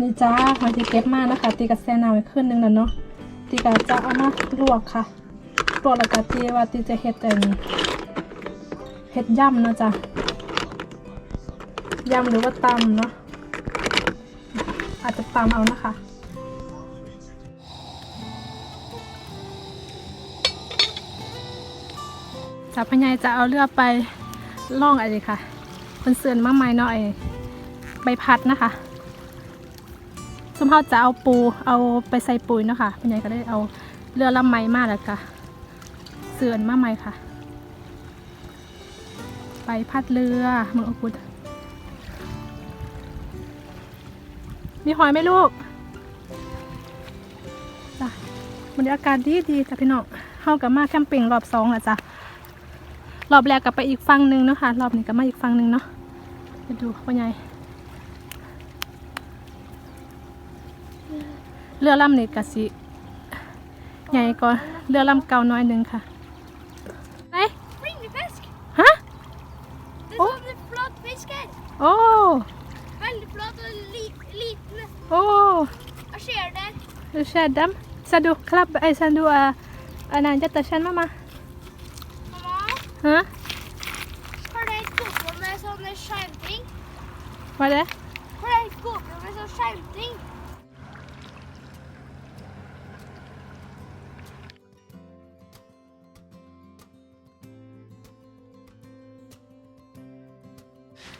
นี่จ้าหอยที่เก็บมานะคะตีกับแซนเอาไว้ขึ้นนึงแล้วเนาะตีกับจะเอามาลวกค่ะลวกแล้วก็ตีว่าตีจะเฮ็ดอันเฮ็ดย่ำเนาะจ้ะย่ำหรือว่าตำเนาะอาจจะตำเอานะคะจาพญายจะเอาเรือไปล่องอะไรค่ะคนเสือนมากมายเนาะไอใบพัดนะคะ สมเฮาจะเอาปูเอาไปใส่ปุ๋ยเนาะค่ะพญายก็ได้เอาเรือลำไม้มาแล้วค่ะ เสือนมากมายค่ะ ไปพัดเรือเมืองอุกุดมีหอยไหมลูกจ้ะบรรยากาศดีดีจ้ะพี่น้องเฮากับมาแคมปิ้งรอบสองแล้วจ้ะรอบแรกกลับไปอีกฝั่งหนึ่งเนาะค่ะ รอบนี้ก็มาอีกฝั่งหนึ่งเนาะไปดูว่าไง เรือลำนี้กะสิใหญ่กว่าเรือลำเก่าน้อยหนึ่งค่ะไหน Bring the fisk! ฮะ Det er Å. sånne flate fisker. โอ้ Veldig flate og li liten. โอ้ Hva skjer der? ดูแชดดัมสะดุครับไอ้สะดุอ่ะอันนั้นจะตัดฉันมามา Mamma, ฮะ har du et GoPro med sånne skjermting? มาเลย Har du et GoPro med sånn skjermting?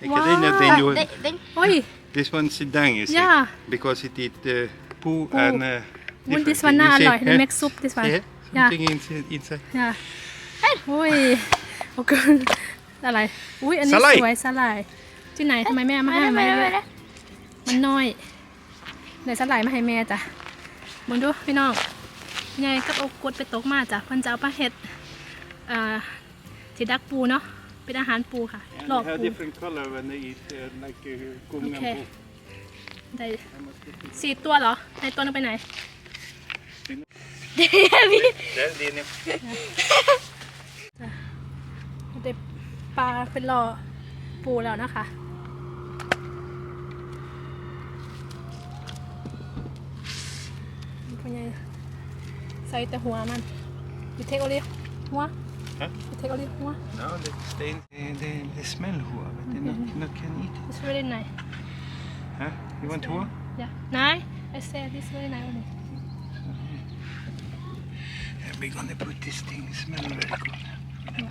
Katarina, Wow. then you, Den, den, โอ้ย this one sit down, you see, Yeah. because it eat uh, poo Poo. and uh, Would different this one thing. You not see, alloy? They eh? make soup this one. See, eh? Yeah. Something inside, inside. เนี่ยโอ้ยโอเคอะไร อุ้ยอันนี้สไลด์ สวยสไลด์ที่ไหนทำไมแม่มาให้ Bare, มา bare, เยอะ bare. มันน้อยเดี๋ยวสไลด์มาให้แม่จ้ะมึงดูพี่น้องยายก็เอากดไปตกมาจ้ะเพิ่นจะเอาปลาเห็ดอ่าที่ดักปูเนาะ เป็นอาหารปูค่ะหลอกปู different color when they eat, uh, like uh, Okay. ได้สี่ตัวเหรอ ในตัวนึงไปไหน Där, det är ni. เด็ปลาเป็นรอปูแล้วนะคะพ่อใหญ่ใส่แต่หัวมันยูเทคโอลิหัว ฮะยูเทคโอลิหัว No, det, det, är- det, det är smällhår, vet du. Not, not can eat it. it's very nice Huh? You want hår? yeah nice I said this very nice only Yeah, we're gonna put this thing, it smell very good. Đi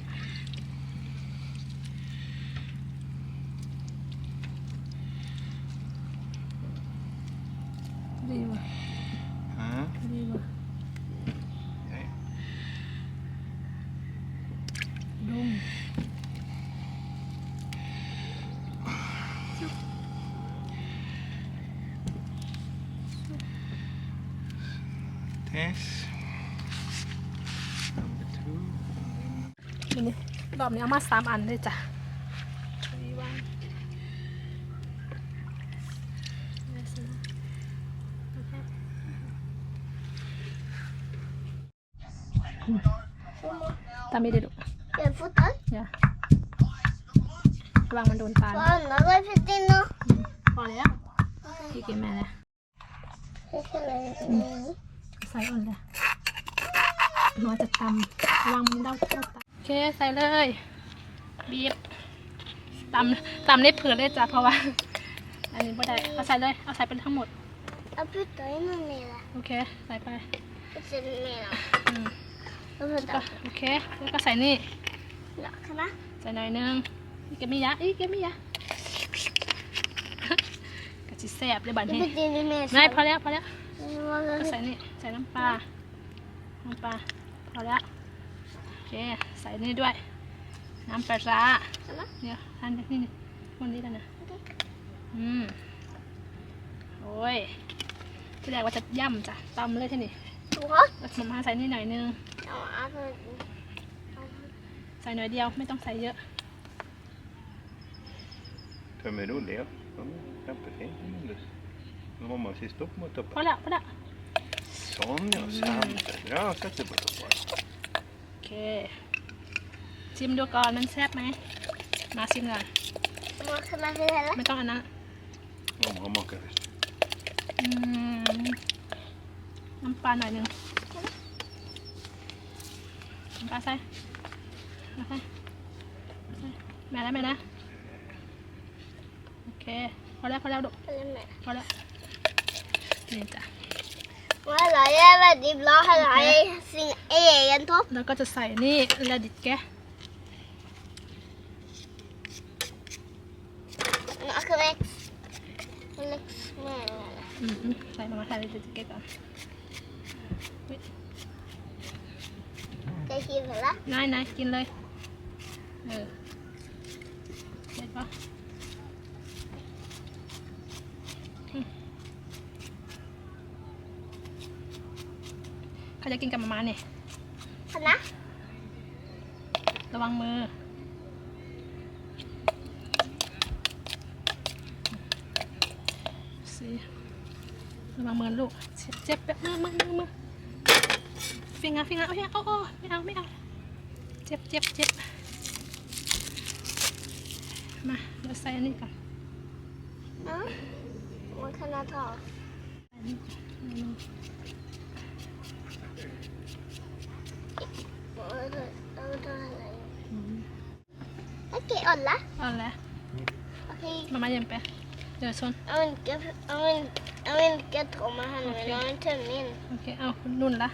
This. Number two. นี่นี่รอบนี้เอามาสามอันเลยจ้ะตามไม่ได้ดู Skal jeg få den? อย่าระวังมันโดนตา Så นะ Anna går putte inn nå. พอแล้วพี่กินแม่เลย Jeg skal legge den inn. ใส่อ่อนเลยหนูจะตำระวังมันเด้าเข้าตาโอเคใส่เลยบีบตำตำได้เผื่อเลยจ้ะเพราะว่า อันนี้ไม่ได้เอาใส่เลยเอาใส่เป็นทั้งหมด Jeg putter inn noe mer. โอเคใส่ไป Putter den mer. อืม Og แล้วก็ putter. โอเคแล้วก็ใส่นี่ Ja, kan jeg? ใส่หน่อยนึงอีกแกไม่ยะอีกแกไม่ยะกะจิแซ่บเลยบัด Du นี้ putter inn mer. ไม่พอแล้วพอแล้ว Hva ก็ er ใส่ det? นี่ ใส่น้ำปลา น้ำปลา พอแล้วโอเค ใส่นี่ด้วย น้ำปลาร้า Kan jeg? เนี่ยทานนี่นี่คนนี้กันนะ อืม โอ้ยที่แรกว่าจะย่ำจ้ะตำเลยที่นี่ Hva? แล้วมาใส่นี่หน่อยนึง Ja, jeg får... ใส่หน่อยเดียวไม่ต้องใส่เยอะ Tömmer du det? Ja, jättefint. Men Mamma säger stopp mot พ upp. อแล้วพอแล้ว Sån ja, sant. Ja, sätt dig på toppen. โอเค ชิมดูก่อนมันแซ่บไหม มาชิมก่อน Hva kan jeg få hele? ไม่ต้องอันนั้น Mamma makar först. อืมน้ำปลาหน่อยหนึ่งน้ำปลาใส่มาใส่ใส่แม่แล้วแม่นะโอเคพอแล้วพอแล้วดุพอแล้วนี่จ้ะ Vad är det? Jag är väldigt glad att ha sin egen topp. แล้วก็จะใส่นี่ระดิดแกะ Alex. Alex med. อืมอืมใส่มามาใส่ระดิดแกะก่อน Ska jag hiva นายนายกินเลย เออเสร็จปะ เขาจะกินกับมาม่าเนี่ย Hanna? ระวังมือ สิระวังมือลูกเจ็บเจ็บแบบมือมือมือมือฟิงอะฟิงอะโอ้ยโอ้โอ้ไม่เอาไม่เอา เจ็บเจ็บเจ็บมาเดี๋ยวใส่อันนี้ก่อน Ja. Vad kan jag ta? อันนี้อันนี้ Jag vill ta den här. อืม Okej, Olla. เอาแล้ว Okej. มามาเย็นไปเดี๋ยวชน Jag vill inte, jag vill, jag vill inte ta med henne, men jag har en tumme in. โอเคเอานุ่นละ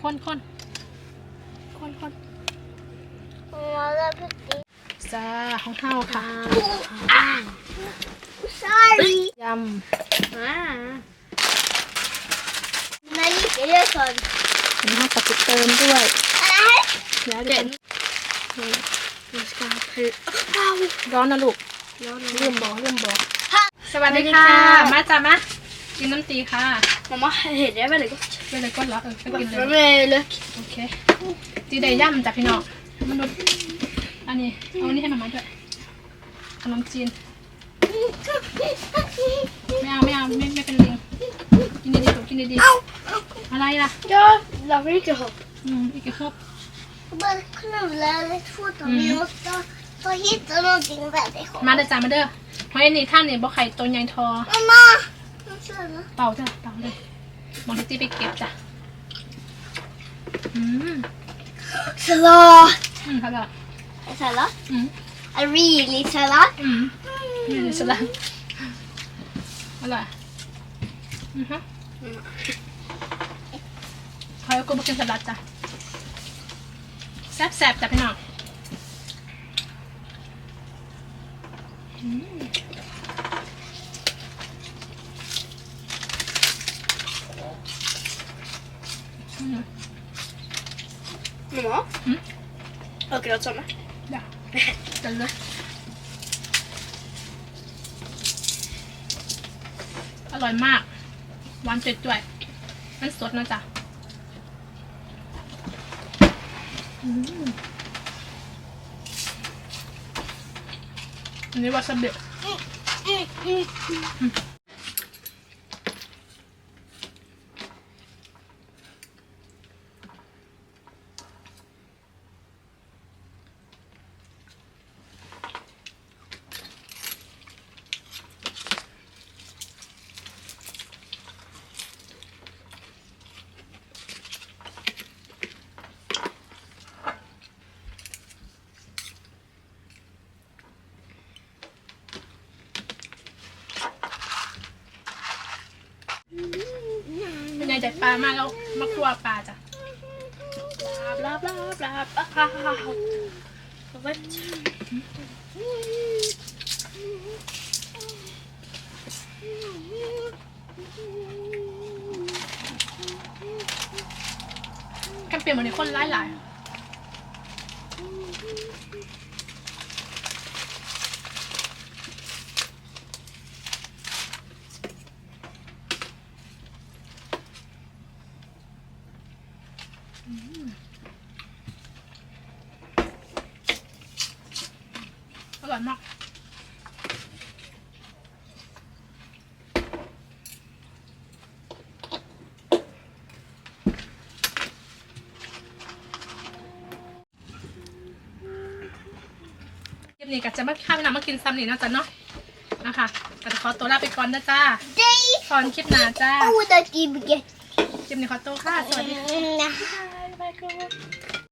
คนคนคนคน Och jag har putt จ้าของเฮาค่ะ Sorry! ย När gick det sån? ำของเฮากับเติมด้วยแล้วเดี๋ยว นี่ Jag ska ha ร้อนนะลูกลืมบอกลืมบอก สวัสดีค่ะ มาจ้ามากินน้ำตีค่ะ Mamma, det är väldigt gott. ไปเลยก้นเหรอเออไปกินเลย Med lök. โอเคตีได้ย่ำจ้ะพี่น้องมันดูอันนี้เอาอันนี้ให้มามาด้วยขนมจีนไม่เอาไม่เอาไม่ไม่เป็นลิงกินดีๆลูกกินดีๆอะไรล่ะ Jag lagar inte ihop. อืมอีกครบ Jag bara knulla lite fort om Mm. vi måste ta hitta någonting väldigt gott. มาเด้อจ้ามาเด้อเพราะอันนี้ท่านเนี่ยบ่ไข่ตัวใหญ่ทอ Mamma! Snälla. เป่าจ้ะเป่าเลยมองที่ตีไปเก็บจ้ะอืม Salat! อืมครับอะ Salat? อืม En really salat? อืมนี่เลยสลัดอร่อยอือฮะขอให้กูมากินสลัดจ้ะแซ่บๆจ้ะพี่น้องอืมอืม Mamma? Mm. Akkurat samme. เดี๋ยวเดี๋ยวเลยอร่อยมากหวานจุดๆมันสดนะจ๊ะอื มอันนี้วาซาบิเป็นไง จากปลามากแล้วมาคั่วปลาจ้ะลาบลาบลาบลาบลาบลาแคมเปญเหมือนในคนหลายหลายอ ร่อยมากคลิปนี้ก็จะมาข้ามน้ำมากินซ้ำนี่เนาะจ๊ะเนาะนะคะก็จะขอตัวลาไปก่อนนะจ้า Day ก่อนคลิปหน้าจ้า Oh, that you get. คลิปนี้ขอตัวค่ะ สวัสดีค่ะ Mm. บ๊ายบาย